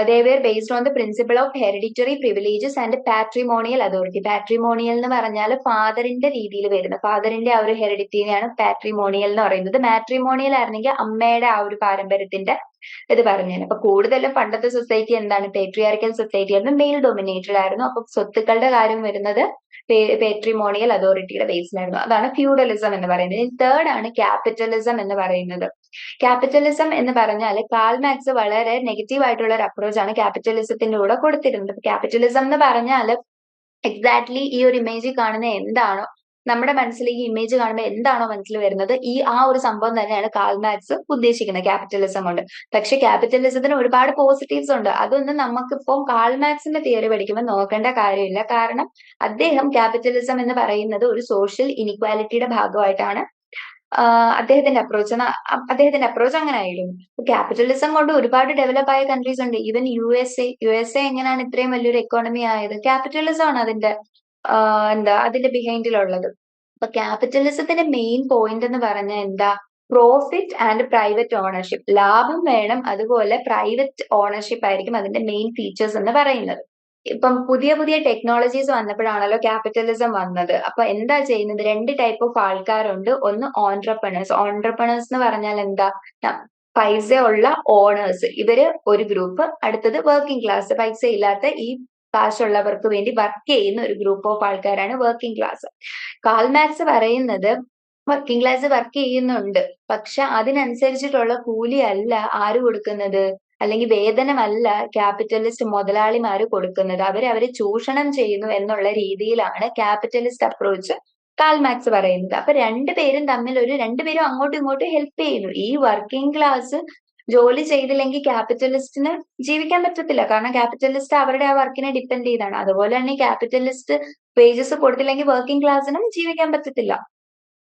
they were based on the principle of hereditary privileges and patrimonial authority patrimonial എന്ന് പറഞ്ഞാൽ ഫാദറിന്റെ രീതിയിൽ വരുന്ന ഫാദറിന്റെ ആ ഒരു ഹെറിഡിറ്റിനെയാണ് പാട്രിമോണിയൽ എന്ന് പറയുന്നത്. മാട്രിമോണിയൽ ആയിരുന്നെങ്കിൽ അമ്മയുടെ ആ ഒരു പാരമ്പര്യത്തിന്റെ ഇത് പറഞ്ഞാൽ അപ്പൊ കൂടുതലും പണ്ടത്തെ സൊസൈറ്റി എന്താണ്? പേട്രിയാർക്കൽ സൊസൈറ്റി ആയിരുന്നു മെയിൽ ഡൊമിനേറ്റഡ് ആയിരുന്നു. അപ്പൊ സ്വത്തുക്കളുടെ കാര്യം വരുന്നത് പേട്രിമോണിയൽ അതോറിറ്റിയുടെ ബേസിലായിരുന്നു അതാണ് ഫ്യൂഡലിസം എന്ന് പറയുന്നത്. തേർഡ് ആണ് ക്യാപിറ്റലിസം എന്ന് പറയുന്നത്. ക്യാപിറ്റലിസം എന്ന് പറഞ്ഞാൽ കാൽമാക്സ് വളരെ നെഗറ്റീവ് ആയിട്ടുള്ള ഒരു അപ്രോച്ച് ആണ് ക്യാപിറ്റലിസത്തിന്റെ കൂടെ കൊടുത്തിരുന്നത്. ക്യാപിറ്റലിസം എന്ന് പറഞ്ഞാൽ എക്സാക്ട്ലി ഈ ഒരു ഇമേജ് കാണുന്ന എന്താണോ നമ്മുടെ മനസ്സിൽ ഈ ഇമേജ് കാണുമ്പോൾ എന്താണോ മനസ്സിൽ വരുന്നത് ഈ ആ ഒരു സംഭവം തന്നെയാണ് കാൾ മാക്സ് ഉദ്ദേശിക്കുന്നത് ക്യാപിറ്റലിസം കൊണ്ട്. പക്ഷെ ക്യാപിറ്റലിസത്തിന് ഒരുപാട് പോസിറ്റീവ്സ് ഉണ്ട്. അതൊന്നും നമുക്കിപ്പം കാൾ മാക്സിന്റെ തിയറി പഠിക്കുമ്പോൾ നോക്കേണ്ട കാര്യമില്ല. കാരണം അദ്ദേഹം ക്യാപിറ്റലിസം എന്ന് പറയുന്നത് ഒരു സോഷ്യൽ ഇനിക്വാലിറ്റിയുടെ ഭാഗമായിട്ടാണ് അദ്ദേഹത്തിന്റെ അപ്രോച്ച് അദ്ദേഹത്തിന്റെ അപ്രോച്ച് അങ്ങനെ ആയിരുന്നു ക്യാപിറ്റലിസം കൊണ്ട് ഒരുപാട് ഡെവലപ്പ് ആയ കൺട്രീസ് ഉണ്ട്. Even U S A U S A എങ്ങനെയാണ് ഇത്രയും വലിയൊരു എക്കോണമി ആയത്? ക്യാപിറ്റലിസം ആണ് അതിന്റെ എന്താ അതിന്റെ ബിഹൈൻഡിലുള്ളത് അപ്പൊ ക്യാപിറ്റലിസത്തിന്റെ മെയിൻ പോയിന്റ് എന്ന് പറഞ്ഞ എന്താ? പ്രോഫിറ്റ് ആൻഡ് പ്രൈവറ്റ് ഓണർഷിപ്പ് ലാഭം വേണം അതുപോലെ പ്രൈവറ്റ് ഓണർഷിപ്പ് ആയിരിക്കും അതിന്റെ മെയിൻ ഫീച്ചേഴ്സ് എന്ന് പറയുന്നത്. ഇപ്പം പുതിയ പുതിയ ടെക്നോളജീസ് വന്നപ്പോഴാണല്ലോ ക്യാപിറ്റലിസം വന്നത്. അപ്പൊ എന്താ ചെയ്യുന്നത്? രണ്ട് ടൈപ്പ് ഓഫ് ആൾക്കാരുണ്ട്. ഒന്ന് ഓൺട്രപ്രണേഴ്സ് ഓൺട്രപ്രണേഴ്സ് എന്ന് പറഞ്ഞാൽ എന്താ? പൈസ ഉള്ള ഓണേഴ്സ് ഇവർ ഒരു ഗ്രൂപ്പ് അടുത്തത് വർക്കിംഗ് ക്ലാസ് പൈസ ഇല്ലാത്ത ഈ കാശുള്ളവർക്ക് വേണ്ടി വർക്ക് ചെയ്യുന്ന ഒരു ഗ്രൂപ്പ് ഓഫ് ആൾക്കാരാണ് വർക്കിംഗ് ക്ലാസ് കാൽമാക്സ് പറയുന്നത് വർക്കിംഗ് ക്ലാസ് വർക്ക് ചെയ്യുന്നുണ്ട്. പക്ഷെ അതിനനുസരിച്ചിട്ടുള്ള കൂലി അല്ല ആര് കൊടുക്കുന്നത്? അല്ലെങ്കിൽ വേതനമല്ല ക്യാപിറ്റലിസ്റ്റ് മുതലാളിമാർ കൊടുക്കുന്നത്. അവർ അവരെ ചൂഷണം ചെയ്യുന്നു എന്നുള്ള രീതിയിലാണ് ക്യാപിറ്റലിസ്റ്റ് അപ്രോച്ച് കാൽമാക്സ് പറയുന്നത്. അപ്പൊ രണ്ടുപേരും തമ്മിൽ ഒരു രണ്ടുപേരും അങ്ങോട്ടും ഇങ്ങോട്ടും ഹെൽപ്പ് ചെയ്യുന്നു. ഈ വർക്കിംഗ് ക്ലാസ് ജോലി ചെയ്തില്ലെങ്കിൽ ക്യാപിറ്റലിസ്റ്റിന് ജീവിക്കാൻ പറ്റത്തില്ല. കാരണം ക്യാപിറ്റലിസ്റ്റ് അവരുടെ ആ വർക്കിനെ ഡിപ്പെൻഡ് ചെയ്താണ്. അതുപോലെ തന്നെ ക്യാപിറ്റലിസ്റ്റ് വേജസ് കൊടുത്തില്ലെങ്കിൽ വർക്കിംഗ് ക്ലാസ്സിനും ജീവിക്കാൻ പറ്റത്തില്ല.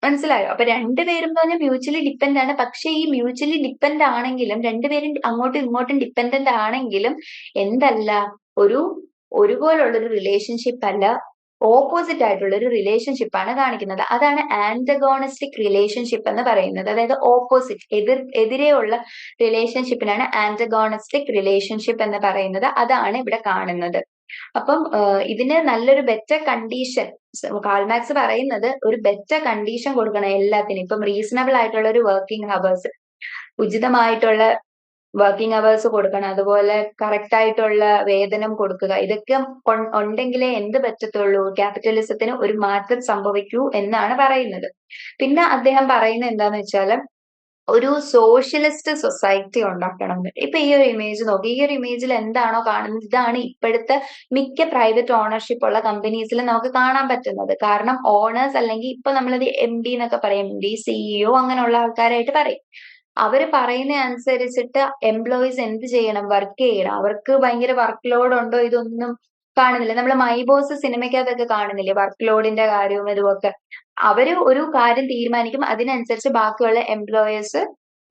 മനസ്സിലായോ? അപ്പൊ രണ്ടുപേരും പറഞ്ഞാൽ മ്യൂച്വലി ഡിപ്പെൻഡ് ആണ്. പക്ഷേ ഈ മ്യൂച്വലി ഡിപ്പെൻഡ് ആണെങ്കിലും രണ്ടുപേരും അങ്ങോട്ടും ഇങ്ങോട്ടും ഡിപ്പെൻഡന്റ് ആണെങ്കിലും എന്തല്ല ഒരു ഒരുപോലുള്ള ഒരു റിലേഷൻഷിപ്പ് അല്ല. ഓപ്പോസിറ്റ് ആയിട്ടുള്ള ഒരു റിലേഷൻഷിപ്പ് ആണ് കാണിക്കുന്നത്. അതാണ് ആന്റഗോണിസ്റ്റിക് റിലേഷൻഷിപ്പ് എന്ന് പറയുന്നത്. അതായത് ഓപ്പോസിറ്റ് എതിർ എതിരെയുള്ള റിലേഷൻഷിപ്പിനാണ് ആന്റഗോണിസ്റ്റിക് റിലേഷൻഷിപ്പ് എന്ന് പറയുന്നത്. അതാണ് ഇവിടെ കാണുന്നത്. അപ്പം ഇതിന് നല്ലൊരു ബെറ്റർ കണ്ടീഷൻ കാൾമാക്സ് പറയുന്നത് ഒരു ബെറ്റർ കണ്ടീഷൻ കൊടുക്കണം എല്ലാത്തിനും. ഇപ്പം റീസണബിൾ ആയിട്ടുള്ള ഒരു വർക്കിംഗ് ഹവേഴ്സ് ഉചിതമായിട്ടുള്ള വർക്കിംഗ് അവേഴ്സ് കൊടുക്കണം. അതുപോലെ കറക്റ്റ് ആയിട്ടുള്ള വേതനം കൊടുക്കുക. ഇതൊക്കെ ഉണ്ടെങ്കിലേ എന്ത് പറ്റത്തുള്ളൂ? ക്യാപിറ്റലിസത്തിന് ഒരു മാറ്റം സംഭവിക്കൂ എന്നാണ് പറയുന്നത്. പിന്നെ അദ്ദേഹം പറയുന്നത് എന്താന്ന് വെച്ചാൽ ഒരു സോഷ്യലിസ്റ്റ് സൊസൈറ്റി ഉണ്ടാക്കണം. ഇപ്പൊ ഈ ഒരു ഇമേജ് നോക്കി. ഈ ഒരു ഇമേജിൽ എന്താണോ കാണുന്നത്? ഇതാണ് ഇപ്പോഴത്തെ മിക്ക പ്രൈവറ്റ് ഓണർഷിപ്പ് ഉള്ള കമ്പനീസിൽ നമുക്ക് കാണാൻ പറ്റുന്നത്. കാരണം ഓണേഴ്സ് അല്ലെങ്കിൽ ഇപ്പൊ നമ്മളത് എം ഡി എന്നൊക്കെ പറയും. എം ഡി സിഇഒ അങ്ങനെയുള്ള ആൾക്കാരായിട്ട് പറയും. അവർ പറയുന്ന അനുസരിച്ചിട്ട് എംപ്ലോയീസ് എന്ത് ചെയ്യണം? വർക്ക് ചെയ്യണം. അവർക്ക് ഭയങ്കര വർക്ക് ലോഡ് ഉണ്ടോ? ഇതൊന്നും കാണുന്നില്ല. നമ്മൾ മൈബോസ് സിനിമയ്ക്കകത്തൊക്കെ കാണുന്നില്ലേ? വർക്ക് ലോഡിന്റെ കാര്യവും ഇതുമൊക്കെ. അവർ ഒരു കാര്യം തീരുമാനിക്കും. അതിനനുസരിച്ച് ബാക്കിയുള്ള എംപ്ലോയേഴ്സ്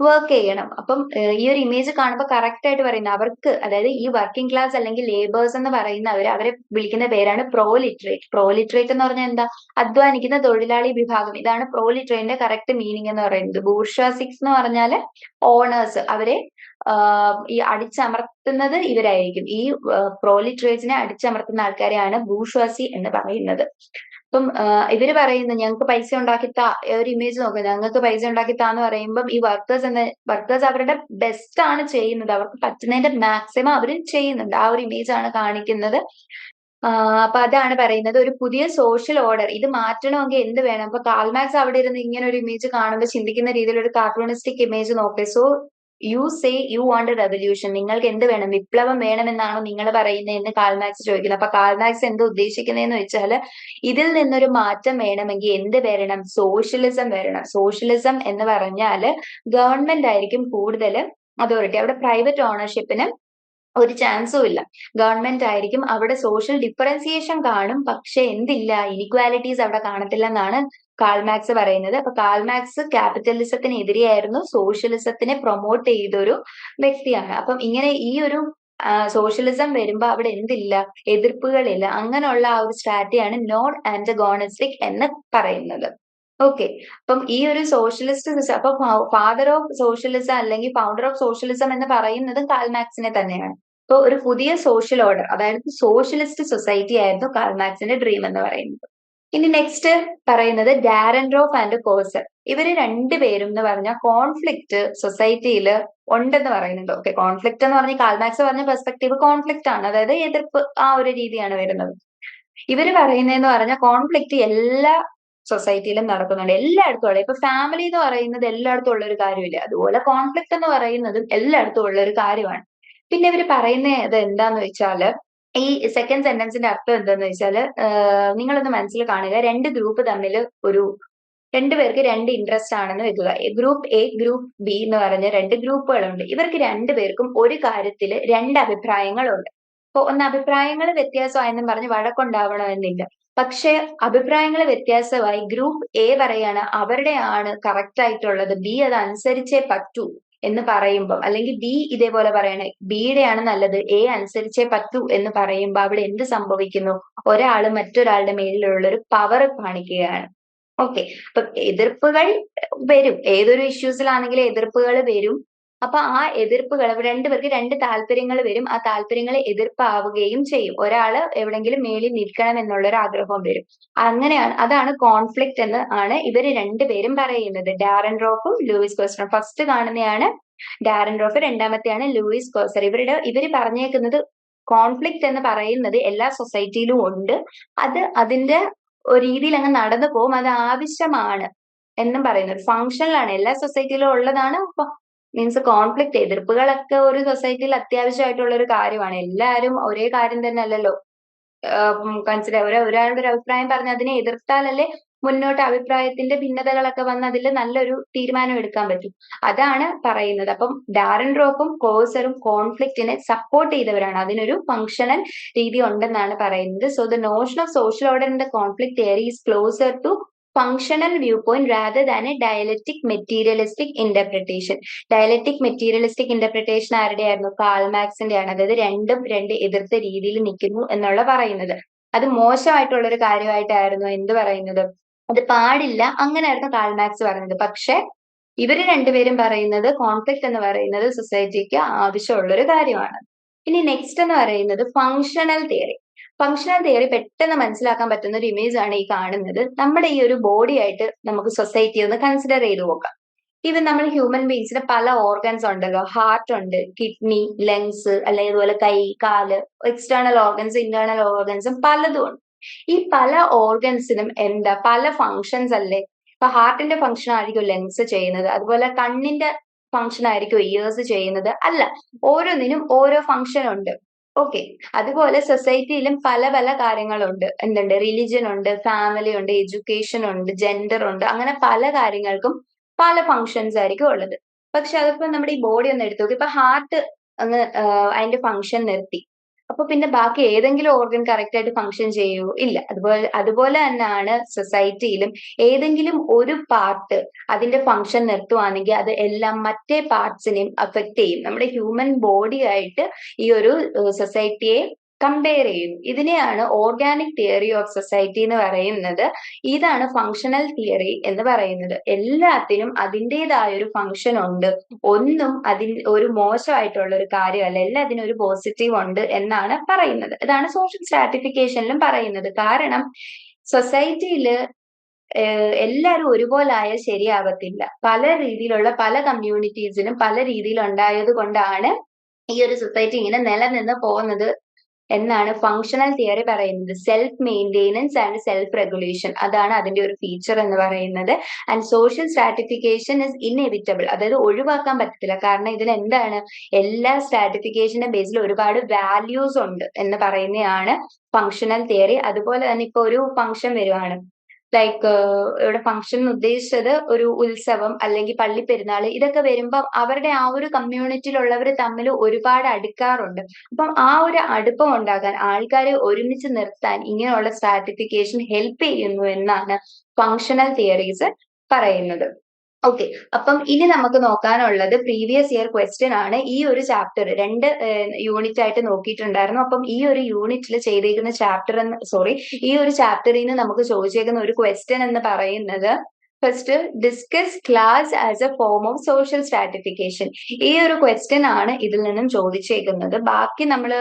വർക്ക് ചെയ്യണം. അപ്പം ഈ ഒരു ഇമേജ് കാണുമ്പോൾ കറക്റ്റ് ആയിട്ട് പറയുന്നത് അവർക്ക് അതായത് ഈ വർക്കിംഗ് ക്ലാസ് അല്ലെങ്കിൽ ലേബേഴ്സ് എന്ന് പറയുന്നവർ അവരെ വിളിക്കുന്ന പേരാണ് പ്രോലിറ്ററേറ്റ് പ്രോലിറ്ററേറ്റ് എന്ന് പറഞ്ഞാൽ എന്താ? അധ്വാനിക്കുന്ന തൊഴിലാളി വിഭാഗം. ഇതാണ് പ്രോലിറ്ററേറ്റിന്റെ കറക്റ്റ് മീനിങ് എന്ന് പറയുന്നത്. ബൂർഷാസിക്സ് എന്ന് പറഞ്ഞാൽ ഓണേഴ്സ് അവരെ ഈ അടിച്ചമർത്തുന്നത് ഇവരായിരിക്കും. ഈ പ്രോലിറ്ററേറ്റിനെ അടിച്ചമർത്തുന്ന ആൾക്കാരെയാണ് ബൂഷ്വാസി എന്ന് പറയുന്നത്. അപ്പം ഇവർ പറയുന്ന ഞങ്ങൾക്ക് പൈസ ഉണ്ടാക്കി താ ഒരു ഇമേജ് നോക്കുക ഞങ്ങൾക്ക് പൈസ ഉണ്ടാക്കി താന്ന് പറയുമ്പം ഈ വർക്കേഴ്സ് എന്ന വർക്കേഴ്സ് അവരുടെ ബെസ്റ്റ് ആണ് ചെയ്യുന്നത്. അവർക്ക് പറ്റുന്നതിന്റെ മാക്സിമം അവർ ചെയ്യുന്നുണ്ട്. ആ ഒരു ഇമേജ് ആണ് കാണിക്കുന്നത്. അപ്പൊ അതാണ് പറയുന്നത്. ഒരു പുതിയ സോഷ്യൽ ഓർഡർ ഇത് മാറ്റണമെങ്കിൽ എന്ത് വേണം? അപ്പൊ കാൽമാക്സ് അവിടെ ഇരുന്ന് ഇങ്ങനെ ഒരു ഇമേജ് കാണുമ്പോൾ ചിന്തിക്കുന്ന രീതിയിൽ ഒരു കാർട്ടൂണിസ്റ്റിക് ഇമേജ് നോക്കേ. So you say you want revolution നിങ്ങൾക്ക് എന്ത് വേണം? വിപ്ലവം വേണമെന്നാണോ നിങ്ങൾ പറയുന്നത് എന്ന് കാൽമാക്സ് ചോദിക്കുന്നത് അപ്പൊ കാൽമാക്സ് എന്ത് ഉദ്ദേശിക്കുന്നതെന്ന് വെച്ചാൽ ഇതിൽ നിന്നൊരു മാറ്റം വേണമെങ്കിൽ എന്ത് വരണം? സോഷ്യലിസം വരണം. സോഷ്യലിസം എന്ന് പറഞ്ഞാൽ ഗവൺമെന്റ് ആയിരിക്കും കൂടുതൽ അതോറിറ്റി അവിടെ പ്രൈവറ്റ് ഓണർഷിപ്പിന് ഒരു ചാൻസും ഇല്ല. ഗവൺമെന്റ് ആയിരിക്കും അവിടെ സോഷ്യൽ ഡിഫറൻസിയേഷൻ കാണും. പക്ഷെ എന്തില്ല? ഇനിക്വാലിറ്റീസ് അവിടെ കാണത്തില്ല എന്നാണ് കാൾമാക്സ് പറയുന്നത്. അപ്പൊ കാൾമാക്സ് ക്യാപിറ്റലിസത്തിനെതിരെയായിരുന്നു സോഷ്യലിസത്തിനെ പ്രൊമോട്ട് ചെയ്തൊരു വ്യക്തിയാണ്. അപ്പം ഇങ്ങനെ ഈ ഒരു സോഷ്യലിസം വരുമ്പോ അവിടെ എന്തില്ല? എതിർപ്പുകളില്ല. അങ്ങനെയുള്ള ആ ഒരു സ്ട്രാറ്റജിയാണ് നോൺ ആന്റഗോണിസ്റ്റിക് എന്ന് പറയുന്നത്. ഓക്കെ അപ്പം ഈ ഒരു സോഷ്യലിസ്റ്റ് അപ്പൊ ഫാദർ ഓഫ് സോഷ്യലിസം അല്ലെങ്കിൽ ഫൗണ്ടർ ഓഫ് സോഷ്യലിസം എന്ന് പറയുന്നത് കാൽമാക്സിനെ തന്നെയാണ്. അപ്പോൾ ഒരു പുതിയ സോഷ്യൽ ഓർഡർ അതായത് സോഷ്യലിസ്റ്റ് സൊസൈറ്റി ആയിരുന്നു കാൽമാക്സിന്റെ ഡ്രീം എന്ന് പറയുന്നത്. ഇനി നെക്സ്റ്റ് പറയുന്നത് ഡാരൻഡ്രോഫ് ആൻഡ് കോസർ ഇവർ രണ്ടുപേരും എന്ന് പറഞ്ഞാൽ കോൺഫ്ലിക്റ്റ് സൊസൈറ്റിയിൽ ഉണ്ടെന്ന് പറയുന്നുണ്ട്. ഓക്കെ കോൺഫ്ലിക്റ്റ് എന്ന് പറഞ്ഞ കാൽമാക്സ് പറഞ്ഞ പെർസ്പെക്റ്റീവ് കോൺഫ്ലിക്റ്റ് ആണ്. അതായത് എതിർപ്പ് ആ ഒരു രീതിയാണ് വരുന്നത്. ഇവർ പറയുന്നതെന്ന് പറഞ്ഞാൽ കോൺഫ്ലിക്റ്റ് എല്ലാ സൊസൈറ്റിയിലും നടക്കുന്നുണ്ട്. എല്ലായിടത്തും ഉള്ള ഇപ്പൊ ഫാമിലി എന്ന് പറയുന്നത് എല്ലായിടത്തും ഉള്ള ഒരു കാര്യമില്ല. അതുപോലെ കോൺഫ്ലിക്റ്റ് എന്ന് പറയുന്നതും എല്ലായിടത്തും ഉള്ള ഒരു കാര്യമാണ്. പിന്നെ ഇവർ പറയുന്നത് എന്താന്ന് വെച്ചാൽ ഈ സെക്കൻഡ് സെന്റൻസിന്റെ അർത്ഥം എന്താന്ന് വെച്ചാൽ നിങ്ങളൊന്ന് മനസ്സിൽ കാണുക. രണ്ട് ഗ്രൂപ്പ് തമ്മിൽ ഒരു രണ്ടുപേർക്ക് രണ്ട് ഇൻട്രസ്റ്റ് ആണെന്ന് വെക്കുക. ഗ്രൂപ്പ് എ ഗ്രൂപ്പ് ബി എന്ന് പറഞ്ഞ രണ്ട് ഗ്രൂപ്പുകളുണ്ട്. ഇവർക്ക് രണ്ടുപേർക്കും ഒരു കാര്യത്തിൽ രണ്ട് അഭിപ്രായങ്ങളുണ്ട്. അപ്പൊ ഒന്ന് അഭിപ്രായങ്ങൾ വ്യത്യാസമായെന്നും പറഞ്ഞ് വഴക്കുണ്ടാവണമെന്നില്ല. പക്ഷെ അഭിപ്രായങ്ങൾ വ്യത്യാസമായി ഗ്രൂപ്പ് എ പറയാണ് അവരുടെ ആണ് കറക്റ്റ് ആയിട്ടുള്ളത്. ബി അത് അനുസരിച്ചേ പറ്റൂ. എന്ന് പറയുമ്പം അല്ലെങ്കിൽ ബി ഇതേപോലെ പറയണേ ബിയുടെയാണ് നല്ലത് എ അനുസരിച്ചേ പറ്റൂ എന്ന് പറയുമ്പോൾ അവിടെ എന്ത് സംഭവിക്കുന്നു? ഒരാൾ മറ്റൊരാളുടെ മേലിലുള്ള ഒരു പവർ കാണിക്കുകയാണ്. ഓക്കെ അപ്പൊ എതിർപ്പുകൾ വരും. ഏതൊരു ഇഷ്യൂസിലാണെങ്കിലും എതിർപ്പുകൾ വരും. അപ്പൊ ആ എതിർപ്പുകൾ രണ്ടുപേർക്ക് രണ്ട് താല്പര്യങ്ങൾ വരും. ആ താല്പര്യങ്ങൾ എതിർപ്പാവുകയും ചെയ്യും. ഒരാൾ എവിടെങ്കിലും മേളിൽ നിൽക്കണം എന്നുള്ള ഒരു ആഗ്രഹവും വരും. അങ്ങനെയാണ് അതാണ് കോൺഫ്ലിക്റ്റ് എന്ന് ആണ് ഇവർ രണ്ടുപേരും പറയുന്നത്. ഡാരൻ റോഫും ലൂയിസ് കോസ്റ്ററും. ഫസ്റ്റ് കാണുന്നതാണ് ഡാരൻ റോഫ് രണ്ടാമത്തെയാണ് ലൂയിസ് കോസർ ഇവരുടെ ഇവർ പറഞ്ഞേക്കുന്നത് കോൺഫ്ലിക്റ്റ് എന്ന് പറയുന്നത് എല്ലാ സൊസൈറ്റിയിലും ഉണ്ട്. അത് അതിന്റെ രീതിയിൽ അങ്ങ് നടന്നു പോകും. അത് ആവശ്യമാണ് എന്നും പറയുന്നത്. ഫങ്ഷനിലാണ് എല്ലാ സൊസൈറ്റിയിലും ഉള്ളതാണ്. മീൻസ് കോൺഫ്ലിക്ട് എതിർപ്പുകളൊക്കെ ഒരു സൊസൈറ്റിയിൽ അത്യാവശ്യമായിട്ടുള്ള ഒരു കാര്യമാണ്. എല്ലാവരും ഒരേ കാര്യം തന്നെ അല്ലല്ലോ കൺസിഡർ ഒരു ഒരാളുടെ ഒരു അഭിപ്രായം പറഞ്ഞ് അതിനെ എതിർത്താലല്ലേ മുന്നോട്ട് അഭിപ്രായത്തിന്റെ ഭിന്നതകളൊക്കെ വന്ന് അതിൽ നല്ലൊരു തീരുമാനം എടുക്കാൻ പറ്റും. അതാണ് പറയുന്നത്. അപ്പം ഡാരൻ റോക്കും കോസറും കോൺഫ്ലിക്റ്റിനെ സപ്പോർട്ട് ചെയ്തവരാണ്. അതിനൊരു ഫങ്ഷണൽ രീതി ഉണ്ടെന്നാണ് പറയുന്നത്. So the notion of social order in the conflict theory is closer to functional view point rather തന്നെ dialectic dialectic materialistic interpretation dialectic materialistic interpretation ആരുടെയായിരുന്നു? കാൾമാക്സിന്റെ ആണ് അതായത് രണ്ടും രണ്ട് എതിർത്ത രീതിയിൽ നിൽക്കുന്നു എന്നുള്ള പറയുന്നത്. അത് മോശമായിട്ടുള്ള ഒരു കാര്യമായിട്ടായിരുന്നു എന്ത് പറയുന്നത്? അത് പാടില്ല അങ്ങനെയായിരുന്നു കാൾമാക്സ് പറയുന്നത് പക്ഷെ ഇവർ രണ്ടുപേരും പറയുന്നത് കോൺഫ്ലിക്ട് എന്ന് പറയുന്നത് സൊസൈറ്റിക്ക് ആവശ്യമുള്ള ഒരു കാര്യമാണ്. ഇനി നെക്സ്റ്റ് എന്ന് പറയുന്നത് ഫങ്ഷണൽ തിയറി ഫങ്ഷണൽ തിയറി പെട്ടെന്ന് മനസ്സിലാക്കാൻ പറ്റുന്ന ഒരു ഇമേജ് ആണ് ഈ കാണുന്നത്. നമ്മുടെ ഈ ഒരു ബോഡി ആയിട്ട് നമുക്ക് സൊസൈറ്റി ഒന്ന് കൺസിഡർ ചെയ്ത് നോക്കാം. ഈവൻ നമ്മൾ ഹ്യൂമൻ ബീങ്സിന് പല ഓർഗൻസ് ഉണ്ടല്ലോ. ഹാർട്ട് ഉണ്ട് കിഡ്നി ലങ്സ് അല്ലെങ്കിൽ ഇതുപോലെ കൈ കാൽ എക്സ്റ്റേണൽ ഓർഗൻസ് ഇന്റേണൽ ഓർഗൻസും പലതും ഉണ്ട്. ഈ പല ഓർഗൻസിനും എന്താ പല ഫങ്ഷൻസ് അല്ലേ? ഇപ്പൊ ഹാർട്ടിന്റെ ഫങ്ഷൻ ആയിരിക്കും ലങ്സ് ചെയ്യുന്നത്. അതുപോലെ കണ്ണിന്റെ ഫങ്ഷൻ ആയിരിക്കും ഇയേഴ്സ് ചെയ്യുന്നത്. അല്ല ഓരോന്നിനും ഓരോ ഫങ്ഷൻ ഉണ്ട്. ഓക്കെ അതുപോലെ സൊസൈറ്റിയിലും പല പല കാര്യങ്ങളുണ്ട്. എന്തുണ്ട്? റിലിജൻ ഉണ്ട് ഫാമിലി ഉണ്ട് എഡ്യൂക്കേഷൻ ഉണ്ട് ജെൻഡർ ഉണ്ട്. അങ്ങനെ പല കാര്യങ്ങൾക്കും പല ഫങ്ഷൻസ് ആയിരിക്കും ഉള്ളത്. പക്ഷെ അതിപ്പോ നമ്മുടെ ഈ ബോഡി ഒന്ന് എടുത്തു നോക്കി. ഇപ്പൊ ഹാർട്ട് അങ്ങ് അതിന്റെ ഫങ്ഷൻ നിർത്തി. അപ്പൊ പിന്നെ ബാക്കി ഏതെങ്കിലും ഓർഗൻ കറക്റ്റ് ആയിട്ട് ഫങ്ഷൻ ചെയ്യോ? ഇല്ല. അതുപോലെ അതുപോലെ തന്നെയാണ് സൊസൈറ്റിയിലും ഏതെങ്കിലും ഒരു പാർട്ട് അതിന്റെ ഫങ്ഷൻ നിർത്തുവാണെങ്കിൽ അത് എല്ലാം മറ്റേ പാർട്സിനെയും അഫക്ട് ചെയ്യും. നമ്മുടെ ഹ്യൂമൻ ബോഡി ആയിട്ട് ഈ ഒരു സൊസൈറ്റിയെ കമ്പയർ ചെയ്യുന്നു ഇതിനെയാണ് ഓർഗാനിക് തിയറി ഓഫ് സൊസൈറ്റി എന്ന് പറയുന്നത്. ഇതാണ് ഫങ്ഷണൽ തിയറി എന്ന് പറയുന്നത്. എല്ലാത്തിനും അതിന്റെതായ ഒരു ഫങ്ഷൻ ഉണ്ട്. ഒന്നും അതിൽ ഒരു മോശമായിട്ടുള്ള ഒരു കാര്യമല്ല. എല്ലാത്തിനും ഒരു പോസിറ്റീവ് ഉണ്ട് എന്നാണ് പറയുന്നത്. ഇതാണ് സോഷ്യൽ സ്ട്രാറ്റിഫിക്കേഷനിലും പറയുന്നത്. കാരണം സൊസൈറ്റിയിൽ എല്ലാവരും ഒരുപോലെ ആയാൽ ശരിയാകത്തില്ല പല രീതിയിലുള്ള പല കമ്മ്യൂണിറ്റീസിനും പല രീതിയിൽ ഉണ്ടായത് കൊണ്ടാണ് ഈ ഒരു സൊസൈറ്റി ഇങ്ങനെ നിലനിന്ന് പോകുന്നത് എന്നാണ് ഫങ്ഷണൽ തിയറി പറയുന്നത്. Self maintenance and self regulation അതാണ് അതിന്റെ ഒരു ഫീച്ചർ എന്ന് പറയുന്നത്. And social stratification is inevitable അതായത് ഒഴിവാക്കാൻ പറ്റത്തില്ല. കാരണം ഇതിൽ എന്താണ്? എല്ലാ സ്ട്രാറ്റിഫിക്കേഷന്റെ ബേസിൽ ഒരുപാട് വാല്യൂസ് ഉണ്ട് എന്ന് പറയുന്നതാണ് ഫങ്ഷണൽ തിയറി അതുപോലെ തന്നെ ഇപ്പൊ ഒരു ഫങ്ഷൻ വരുവാണ്. ലൈക്ക് ഇവിടെ ഫംഗ്ഷൻ ഉദ്ദേശിച്ചത് ഒരു ഉത്സവം അല്ലെങ്കിൽ പള്ളി പെരുന്നാൾ ഇതൊക്കെ വരുമ്പോൾ അവരുടെ ആ ഒരു കമ്മ്യൂണിറ്റിയിലുള്ളവർ തമ്മിൽ ഒരുപാട് അടുക്കാറുണ്ട്. അപ്പം ആ ഒരു അടുപ്പം ഉണ്ടാകാൻ ആൾക്കാരെ ഒരുമിച്ച് നിർത്താൻ ഇങ്ങനെയുള്ള സ്ട്രാറ്റിഫിക്കേഷൻ ഹെൽപ്പ് ചെയ്യുന്നു എന്നാണ് ഫങ്ഷണൽ തിയറീസ് പറയുന്നത്. ഓക്കെ അപ്പം ഇനി നമുക്ക് നോക്കാനുള്ളത് പ്രീവിയസ് ഇയർ ക്വസ്റ്റ്യൻ ആണ്. ഈ ഒരു ചാപ്റ്റർ രണ്ട് യൂണിറ്റ് ആയിട്ട് നോക്കിയിട്ടുണ്ടായിരുന്നു. അപ്പം ഈ ഒരു യൂണിറ്റിൽ ചെയ്തേക്കുന്ന ചാപ്റ്റർ എന്ന് സോറി ഈ ഒരു ചാപ്റ്ററിൽ നിന്ന് നമുക്ക് ചോദിച്ചേക്കുന്ന ഒരു ക്വസ്റ്റ്യൻ എന്ന് പറയുന്നത് first discuss class as a form of social stratification ഈ ഒരു ക്വസ്റ്റ്യൻ ആണ് ഇതിൽ നിന്നും ചോദിച്ചേക്കുന്നത്. ബാക്കി നമ്മൾ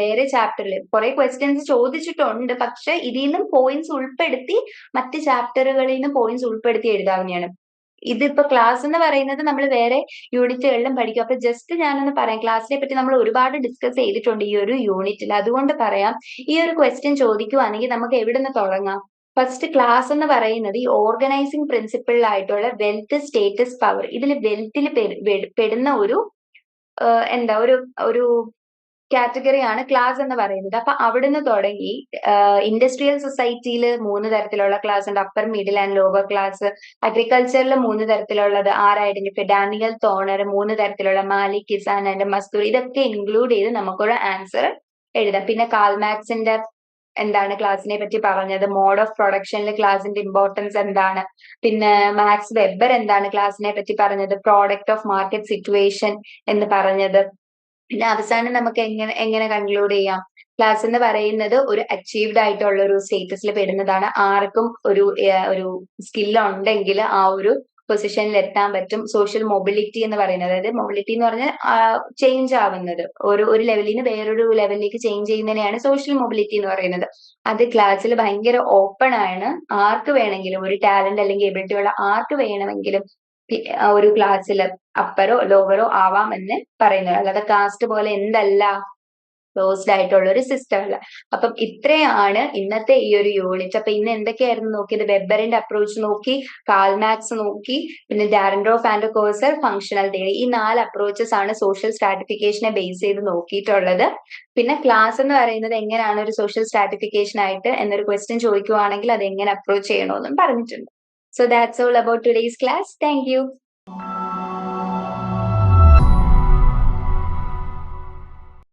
വേറെ ചാപ്റ്ററിൽ കുറെ ക്വസ്റ്റ്യൻസ് ചോദിച്ചിട്ടുണ്ട്. പക്ഷെ ഇതിൽ നിന്നും പോയിന്റ്സ് ഉൾപ്പെടുത്തി മറ്റ് ചാപ്റ്ററുകളിൽ നിന്ന് പോയിന്റ്സ് ഉൾപ്പെടുത്തി എഴുതാവുന്നതാണ്. ഇതിപ്പോ ക്ലാസ് എന്ന് പറയുന്നത് നമ്മൾ വേറെ യൂണിറ്റുകളിലും പഠിക്കും. അപ്പൊ ജസ്റ്റ് ഞാനൊന്ന് പറയാം. ക്ലാസ്സിനെ പറ്റി നമ്മൾ ഒരുപാട് ഡിസ്കസ് ചെയ്തിട്ടുണ്ട് ഈ ഒരു യൂണിറ്റിൽ അതുകൊണ്ട് പറയാം ഈ ഒരു ക്വസ്റ്റ്യൻ ചോദിക്കുവാണെങ്കിൽ നമുക്ക് എവിടെ നിന്ന് തുടങ്ങാം? ഫസ്റ്റ് ക്ലാസ് എന്ന് പറയുന്നത് ഈ ഓർഗനൈസിങ് പ്രിൻസിപ്പിളിലായിട്ടുള്ള വെൽത്ത് സ്റ്റേറ്റസ് പവർ ഇതിൽ വെൽത്തിൽ പെടുന്ന ഒരു എന്താ ഒരു ഒരു കാറ്റഗറിയാണ് ക്ലാസ് എന്ന് പറയുന്നത്. അപ്പൊ അവിടുന്ന് തുടങ്ങി ഇൻഡസ്ട്രിയൽ സൊസൈറ്റിയിൽ മൂന്ന് തരത്തിലുള്ള ക്ലാസ് ഉണ്ട്. Upper middle and lower class അഗ്രികൾച്ചറിൽ മൂന്ന് തരത്തിലുള്ളത്. ആർ ഐഡന്റിഫൈ ഡാനിയൽ തോണർ മൂന്ന് തരത്തിലുള്ള മാലി കിസാൻ ആൻഡ് മസ്തൂർ ഇതൊക്കെ ഇൻക്ലൂഡ് ചെയ്ത് നമുക്കൊരു ആൻസർ എഴുതാം. പിന്നെ കാൽമാക്സിന്റെ എന്താണ് ക്ലാസ്സിനെ പറ്റി പറഞ്ഞത്? മോഡ് ഓഫ് പ്രൊഡക്ഷനിൽ ക്ലാസിന്റെ ഇമ്പോർട്ടൻസ് എന്താണ്? പിന്നെ മാക്സ് വെബർ എന്താണ് ക്ലാസ്സിനെ പറ്റി പറഞ്ഞത്? പ്രോഡക്റ്റ് ഓഫ് മാർക്കറ്റ് സിറ്റുവേഷൻ എന്ന് പറഞ്ഞത്. പിന്നെ അവസാനം നമുക്ക് എങ്ങനെ എങ്ങനെ കൺക്ലൂഡ് ചെയ്യാം? ക്ലാസ് എന്ന് പറയുന്നത് ഒരു അച്ചീവ്ഡ് ആയിട്ടുള്ള ഒരു സ്റ്റേറ്റസിൽ പെടുന്നതാണ്. ആർക്കും ഒരു ഒരു സ്കിൽ ഉണ്ടെങ്കിൽ ആ ഒരു പൊസിഷനിൽ എത്താൻ പറ്റും. സോഷ്യൽ മൊബിലിറ്റി എന്ന് പറയുന്നത്. അതായത് മൊബിലിറ്റി എന്ന് പറഞ്ഞാൽ ചേഞ്ച് ആവുന്നത്. ഒരു ഒരു ലെവലിൽ നിന്ന് വേറൊരു ലെവലിലേക്ക് ചേഞ്ച് ചെയ്യുന്നതിനെയാണ് സോഷ്യൽ മൊബിലിറ്റി എന്ന് പറയുന്നത്. അത് ക്ലാസ്സിൽ ഭയങ്കര ഓപ്പൺ ആണ്. ആർക്ക് വേണമെങ്കിലും ഒരു ടാലന്റ് അല്ലെങ്കിൽ എബിലിറ്റി ഉള്ള ആർക്ക് വേണമെങ്കിലും ഒരു ക്ലാസ്സിൽ അപ്പറോ ലോവറോ ആവാം എന്ന് പറയുന്നത്. അല്ലാതെ കാസ്റ്റ് പോലെ എന്തല്ല ക്ലോസ്ഡ് ആയിട്ടുള്ള ഒരു സിസ്റ്റം അല്ല. അപ്പം ഇത്രയാണ് ഇന്നത്തെ ഈ ഒരു യൂണിറ്റ് അപ്പൊ ഇന്ന് എന്തൊക്കെയായിരുന്നു നോക്കിയത്? വെബറിന്റെ അപ്രോച്ച് നോക്കി കാൽമാക്സ് നോക്കി പിന്നെ Dahrendorf and Coser functional theory ഈ നാല് അപ്രോച്ചസ് ആണ് സോഷ്യൽ സ്ട്രാറ്റിഫിക്കേഷനെ ബേസ് ചെയ്ത് നോക്കിയിട്ടുള്ളത്. പിന്നെ ക്ലാസ് എന്ന് പറയുന്നത് എങ്ങനെയാണ് ഒരു സോഷ്യൽ സ്ട്രാറ്റിഫിക്കേഷൻ ആയിട്ട് എന്നൊരു ക്വസ്റ്റ്യൻ ചോദിക്കുവാണെങ്കിൽ അത് എങ്ങനെ അപ്രോച്ച് ചെയ്യണമെന്നും പറഞ്ഞിട്ടുണ്ട്. So that's all about today's class. Thank you.